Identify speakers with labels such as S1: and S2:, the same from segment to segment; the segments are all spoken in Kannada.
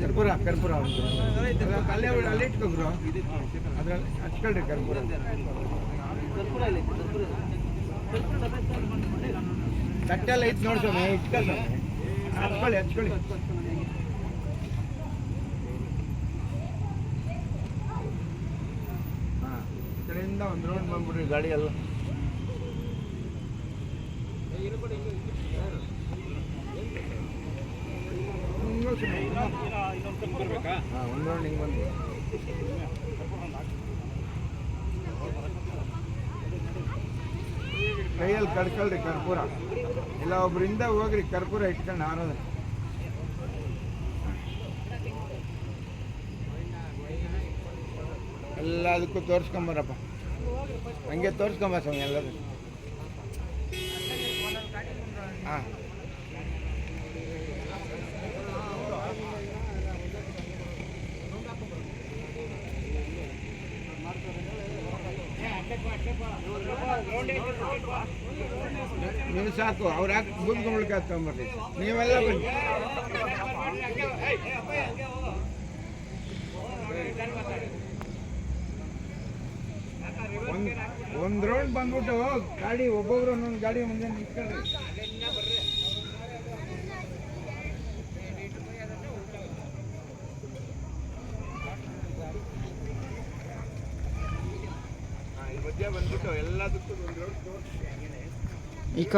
S1: ಕರ್ಪೂರ ಕರ್ಪೂರ ಅಲ್ಲ, ಅಲ್ಲೇ ಬಿಡು, ಅಲ್ಲೇ ಇಟ್ಕೊ ಗುರು ಅದ್ರಲ್ಲಿ ಹಚ್ಕೊಳ್ರಿ ಕರ್ಪೂರ ತಟ್ಟೆಲ್ಲ ಐತ್ ನೋಡಿ ಸ್ವಾಮಿ ಇಟ್ಕೊ ಸ್ವಾಮಿ ಹಚ್ಕೊಳ್ಳಿ ಹಚ್ಕೊಳ್ಳಿ ಹಾಂ ಈ ಕಡೆಯಿಂದ ಒಂದು ರೌಂಡ್ ಬಂದ್ಬಿಡ್ರಿ ಗಾಡಿ ಎಲ್ಲ ಹಾಂ ಒಂದು ರೌಂಡ್ ಹಿಂಗೆ ಬಂದು ಕೈಯಲ್ಲಿ ಕಡ್ಕೊಳ್ರಿ ಕರ್ಪೂರ. ಇಲ್ಲ ಒಬ್ರಿಂದ ಹೋಗ್ರಿ, ಕರ್ಪೂರ ಇಟ್ಕೊಂಡು ಹಾರೋದು. ಎಲ್ಲದಕ್ಕೂ ತೋರಿಸ್ಕೊಂಬರಪ್ಪ. ಹಂಗೆ ತೋರಿಸ್ಕೊಂಬ ಸ್ವಾಮಿ, ಎಲ್ಲದಕ್ಕೂ. ಹಾಂ. ನೀವು ಸಾಕು, ಅವ್ರು ಹಾಕಿ ಬೂದ್ಕೊಂಬಳಕ್ಕೆ ಹಾಕೊಂಬರ್ರಿ ನೀವೆಲ್ಲ ಬನ್ನಿ. ಒಂದು ಒಂದು ರೌಂಡ್ ಬಂದ್ಬಿಟ್ಟು ಗಾಡಿ, ಒಬ್ಬೊಬ್ರು ಒಂದೊಂದು ಗಾಡಿ ಮುಂದೆ ನಿಂತ್ಕೊಳ್ರಿ ಈ ಮಧ್ಯ ಬಂದ್ಬಿಟ್ಟು ಎಲ್ಲದಕ್ಕೂ ಒಂದು ರೌಂಡ್ ತೋರಿಸಿ
S2: ಇಕ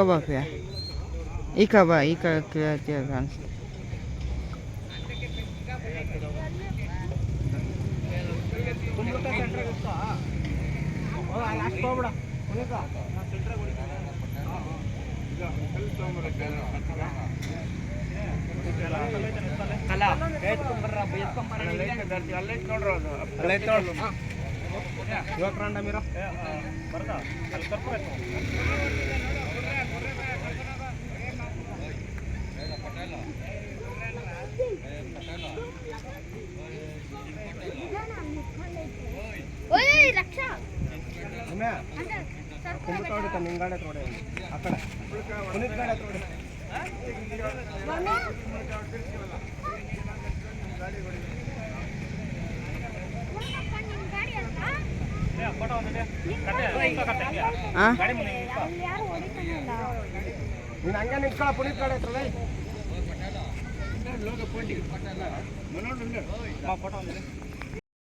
S2: ಬಾ ಪ್ರಿಯ ಇಕ ಬಾ ಇಕ ಕಾಣಿಸ್ತು
S3: ಓಯ್ ರಕ್ಷಾ
S1: ಅಮ್ಮೆ,
S3: ಅಂದ್ರೆ ಸರ್ಕಾರ ಏನಪ್ಪ ನೀನು
S1: ಹಂಗೆ ನಿಂತ್ಕೊಳ್ಳ ಪುನೀತ್ ಗಾಡಿ ಫೋಟೋ ಲೇ.